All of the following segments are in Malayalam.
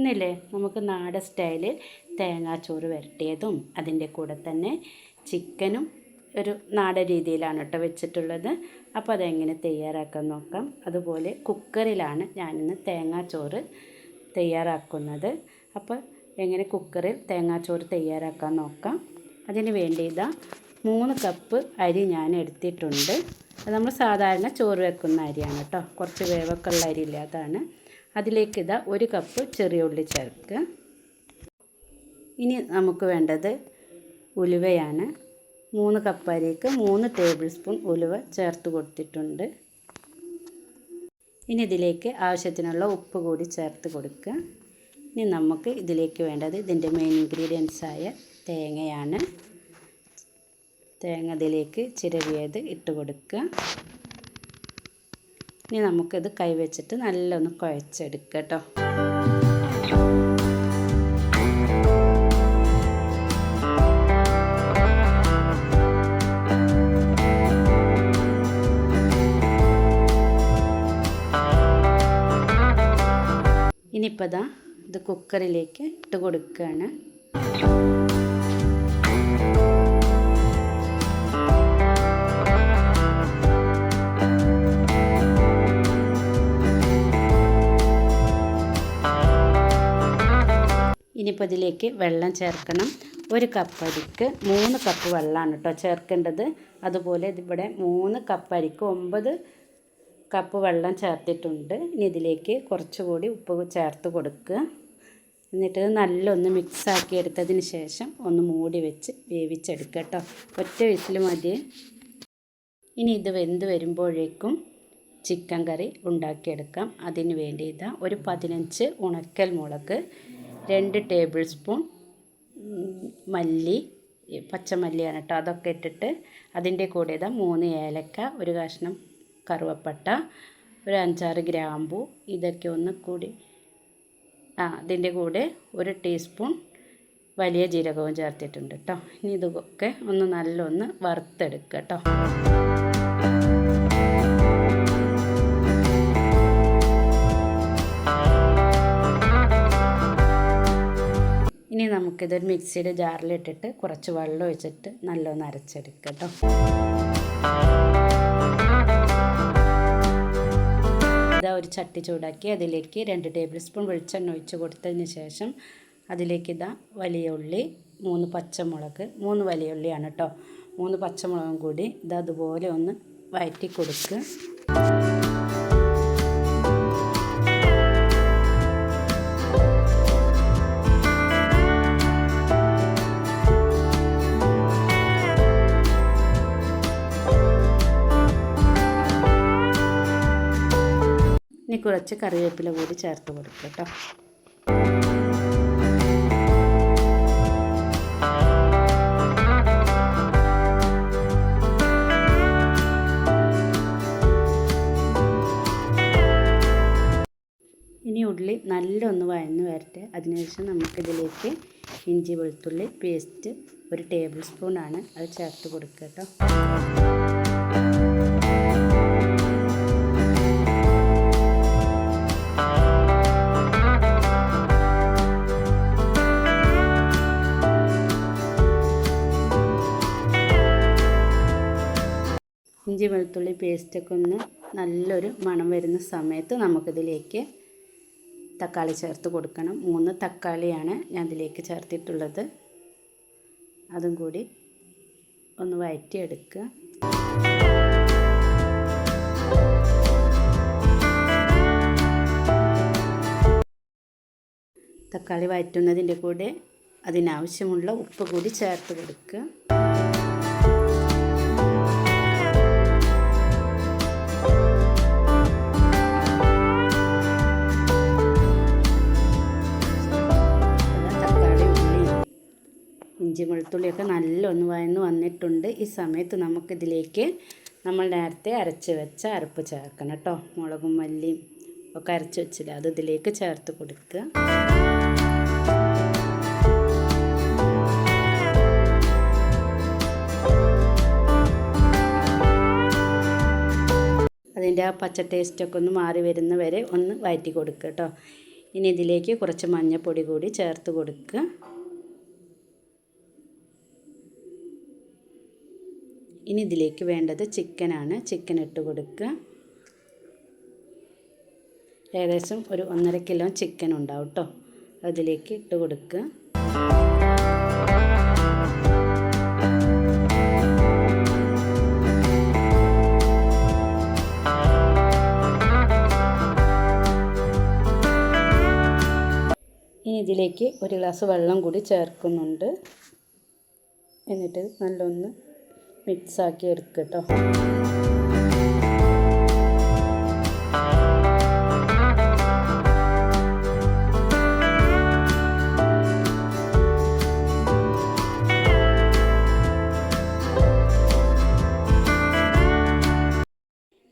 ഇന്നില്ലേ നമുക്ക് നാടൻ സ്റ്റൈലിൽ തേങ്ങാച്ചോറ് വരട്ടിയതും അതിന്റെ കൂടെ തന്നെ ചിക്കനും ഒരു നാടൻ രീതിയിലാണ് കേട്ടോ വെച്ചിട്ടുള്ളത്. അപ്പോൾ അതെങ്ങനെ തയ്യാറാക്കാൻ നോക്കാം. അതുപോലെ കുക്കറിലാണ് ഞാനിന്ന് തേങ്ങാച്ചോറ് തയ്യാറാക്കുന്നത്. അപ്പോൾ എങ്ങനെ കുക്കറിൽ തേങ്ങാച്ചോറ് തയ്യാറാക്കാൻ നോക്കാം. അതിന് വേണ്ടി ഇതാ മൂന്ന് കപ്പ് അരി ഞാൻ എടുത്തിട്ടുണ്ട്. അത് നമ്മൾ സാധാരണ ചോറ് വെക്കുന്ന അരിയാണ് കേട്ടോ. കുറച്ച് വേവൊക്കെ ഉള്ള അരി ഇല്ല അതാണ് അതിലേക്ക് ഇതാ ഒരു കപ്പ് ചെറിയ ഉള്ളി ചേർക്കുക. ഇനി നമുക്ക് വേണ്ടത് ഉലുവയാണ്. മൂന്ന് കപ്പ് അരിക്ക് മൂന്ന് ടേബിൾ സ്പൂൺ ഉലുവ ചേർത്ത് കൊടുത്തിട്ടുണ്ട്. ഇനി ഇതിലേക്ക് ആവശ്യത്തിനുള്ള ഉപ്പ് കൂടി ചേർത്ത് കൊടുക്കുക. ഇനി നമുക്ക് ഇതിലേക്ക് വേണ്ടത് ഇതിന്റെ മെയിൻ ഇൻഗ്രീഡിയൻസായ തേങ്ങയാണ്. തേങ്ങ ഇതിലേക്ക് ചിരവിയത് ഇട്ട് കൊടുക്കുക. ഇനി നമുക്കിത് കൈവച്ചിട്ട് നല്ലൊന്ന് കുഴച്ചെടുക്കുക കേട്ടോ. ഇനിയിപ്പോൾ ഇതാ ഇത് കുക്കറിലേക്ക് ഇട്ട് കൊടുക്കുകയാണ് ഇനിയിപ്പോൾ ഇതിലേക്ക് വെള്ളം ചേർക്കണം. ഒരു കപ്പ് അരിക്ക് മൂന്ന് കപ്പ് വെള്ളമാണ് കേട്ടോ ചേർക്കേണ്ടത്. അതുപോലെ ഇതിവിടെ മൂന്ന് കപ്പ് അരിക്ക് ഒമ്പത് കപ്പ് വെള്ളം ചേർത്തിട്ടുണ്ട്. ഇനി ഇതിലേക്ക് കുറച്ചുകൂടി ഉപ്പ് ചേർത്ത് കൊടുക്കുക. എന്നിട്ട് നല്ലൊന്ന് മിക്സാക്കി എടുത്തതിന് ശേഷം ഒന്ന് മൂടി വെച്ച് വേവിച്ചെടുക്കുക കേട്ടോ ഒറ്റ വിസിൽ മതി. ഇനി ഇത് വെന്ത് വരുമ്പോഴേക്കും ചിക്കൻ കറി ഉണ്ടാക്കിയെടുക്കാം. അതിന് വേണ്ടി ഇതാ ഒരു പതിനഞ്ച് ഉണക്കൽ മുളക് രണ്ട് ടേബിൾ സ്പൂൺ മല്ലി പച്ചമല്ലിയാണ് കേട്ടോ അതൊക്കെ ഇട്ടിട്ട് അതിന്റെ കൂടെ ഇതാ മൂന്ന് ഏലക്ക ഒരു കഷ്ണം കറുവപ്പട്ട ഒരു അഞ്ചാറ് ഗ്രാമ്പു ഇതൊക്കെ ഒന്ന് കൂടി ആ അതിന്റെ കൂടെ ഒരു ടീസ്പൂൺ വലിയ ജീരകവും ചേർത്തിട്ടുണ്ട് കേട്ടോ. ഇനി ഇതൊക്കെ ഒന്ന് നല്ലൊന്ന് വറുത്തെടുക്കുക കേട്ടോ. ഇനി നമുക്കിതൊരു മിക്സിയുടെ ജാറിലിട്ടിട്ട് കുറച്ച് വെള്ളം ഒഴിച്ചിട്ട് നല്ലൊന്ന് അരച്ചെടുക്കുക കേട്ടോ. ഇതാ ഒരു ചട്ടി ചൂടാക്കി അതിലേക്ക് രണ്ട് ടേബിൾ സ്പൂൺ വെളിച്ചെണ്ണ ഒഴിച്ച് കൊടുത്തതിന് ശേഷം അതിലേക്ക് ഇതാ വലിയ ഉള്ളി മൂന്ന് പച്ചമുളക് മൂന്ന് വലിയ ഉള്ളിയാണ് കേട്ടോ. മൂന്ന് പച്ചമുളകും കൂടി ഇതാ അതുപോലെ ഒന്ന് വഴറ്റി കൊടുക്കുക. കുറച്ച് കറിവേപ്പില കൂടി ചേർത്ത് കൊടുക്കുക കേട്ടോ. ഇനി ഉള്ളി നല്ലൊന്ന് വഴന്ന് വരട്ടെ. അതിനുശേഷം നമുക്കിതിലേക്ക് ഇഞ്ചി വെളുത്തുള്ളി പേസ്റ്റ് ഒരു ടേബിൾ സ്പൂണാണ് അത് ചേർത്ത് കൊടുക്കുക കേട്ടോ. വെളുത്തുള്ളി പേസ്റ്റൊക്കെ ഒന്ന് നല്ലൊരു മണം വരുന്ന സമയത്ത് നമുക്കിതിലേക്ക് തക്കാളി ചേർത്ത് കൊടുക്കണം. മൂന്ന് തക്കാളിയാണ് ഞാൻ ഇതിലേക്ക് ചേർത്തിട്ടുള്ളത്. അതും കൂടി ഒന്ന് വഴറ്റിയെടുക്കുക തക്കാളി വയറ്റുന്നതിന്റെ കൂടെ അതിനാവശ്യമുള്ള ഉപ്പ് കൂടി ചേർത്ത് കൊടുക്കുക. വെളുത്തുള്ളിയൊക്കെ നല്ലൊന്ന് വഴന്ന് വന്നിട്ടുണ്ട്. ഈ സമയത്ത് നമുക്കിതിലേക്ക് നമ്മൾ നേരത്തെ അരച്ച് വെച്ച അരപ്പ് ചേർക്കണം കേട്ടോ. മുളകും മല്ലിയും ഒക്കെ അരച്ച് വെച്ചില്ല അത് ഇതിലേക്ക് ചേർത്ത് കൊടുക്കുക. അതിന്റെ ആ പച്ച ടേസ്റ്റൊക്കെ ഒന്ന് മാറി വരുന്ന വരെ ഒന്ന് വയറ്റി കൊടുക്കുക കേട്ടോ. ഇനി ഇതിലേക്ക് കുറച്ച് മഞ്ഞൾപ്പൊടി കൂടി ചേർത്ത് കൊടുക്കുക. ഇനി ഇതിലേക്ക് വേണ്ടത് ചിക്കനാണ്. ചിക്കൻ ഇട്ട് കൊടുക്കുക. ഏകദേശം ഒരു ഒന്നര കിലോ ചിക്കൻ ഉണ്ടാവും കേട്ടോ അതിലേക്ക് ഇട്ട് കൊടുക്കുക. ഇനി ഇതിലേക്ക് ഒരു ഗ്ലാസ് വെള്ളം കൂടി ചേർക്കുന്നുണ്ട്. എന്നിട്ട് നല്ലൊന്ന് മിക്സാക്കി എടുക്കുക കേട്ടോ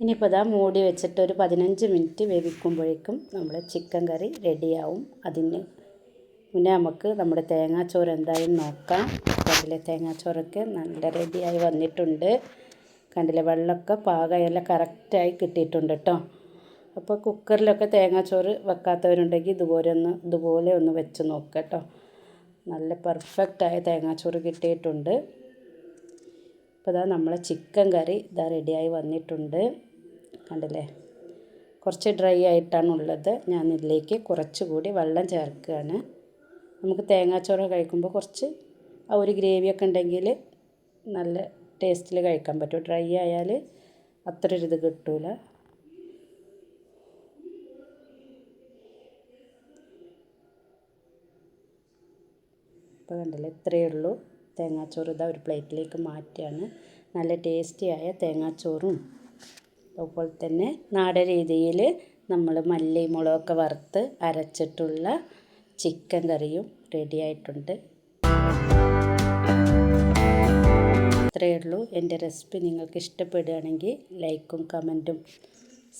ഇനിയിപ്പോൾ ഇതാ മൂടി വെച്ചിട്ട് ഒരു പതിനഞ്ച് മിനിറ്റ് വേവിക്കുമ്പോഴേക്കും നമ്മൾ ചിക്കൻ കറി റെഡിയാവും അതിന് പിന്നെ നമുക്ക് നമ്മുടെ തേങ്ങാച്ചോറ് എന്തായാലും നോക്കാം. കണ്ടില്ലേ? തേങ്ങാച്ചോറൊക്കെ നല്ല റെഡിയായി വന്നിട്ടുണ്ട്. കണ്ടില്ലേ? വെള്ളമൊക്കെ പാകമെല്ലാം കറക്റ്റായി കിട്ടിയിട്ടുണ്ട് കേട്ടോ. അപ്പോൾ കുക്കറിലൊക്കെ തേങ്ങാച്ചോറ് വെക്കാത്തവരുണ്ടെങ്കിൽ ഇതുപോലെ ഒന്ന് ഇതുപോലെ ഒന്ന് വെച്ച് നോക്കുക കേട്ടോ. നല്ല പെർഫെക്റ്റായ തേങ്ങാച്ചോറ് കിട്ടിയിട്ടുണ്ട്. ഇപ്പോൾ ഇതാ നമ്മളെ ചിക്കൻ കറി ഇതാ റെഡിയായി വന്നിട്ടുണ്ട്. കണ്ടില്ലേ? കുറച്ച് ഡ്രൈ ആയിട്ടാണ് ഉള്ളത്. ഞാൻ ഇതിലേക്ക് കുറച്ചുകൂടി വെള്ളം ചേർക്കുകയാണ്. നമുക്ക് തേങ്ങാച്ചോറ് കഴിക്കുമ്പോൾ കുറച്ച് ആ ഒരു ഗ്രേവിയൊക്കെ ഉണ്ടെങ്കിൽ നല്ല ടേസ്റ്റിൽ കഴിക്കാൻ പറ്റും. ഡ്രൈ ആയാൽ അത്ര ഒരു ഇത് കിട്ടൂല. ഇപ്പോൾ കണ്ടില്ലേ? ഇത്രയേ ഉള്ളൂ. തേങ്ങാച്ചോറ് ഇതാ ഒരു പ്ലേറ്റിലേക്ക് മാറ്റിയാണ് നല്ല ടേസ്റ്റിയായ തേങ്ങാച്ചോറും അതുപോലെ തന്നെ നാടൻ രീതിയിൽ നമ്മൾ മല്ലി മുളകൊക്കെ വറുത്ത് അരച്ചിട്ടുള്ള ചിക്കൻ കറിയും റെഡി ആയിട്ടുണ്ട്. ഇത്രയേ ഉള്ളൂ. എന്റെ റെസിപ്പി നിങ്ങൾക്ക് ഇഷ്ടപ്പെടുകയാണെങ്കിൽ ലൈക്കും കമന്റും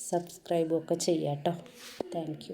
സബ്സ്ക്രൈബും ഒക്കെ ചെയ്യാം കേട്ടോ. താങ്ക്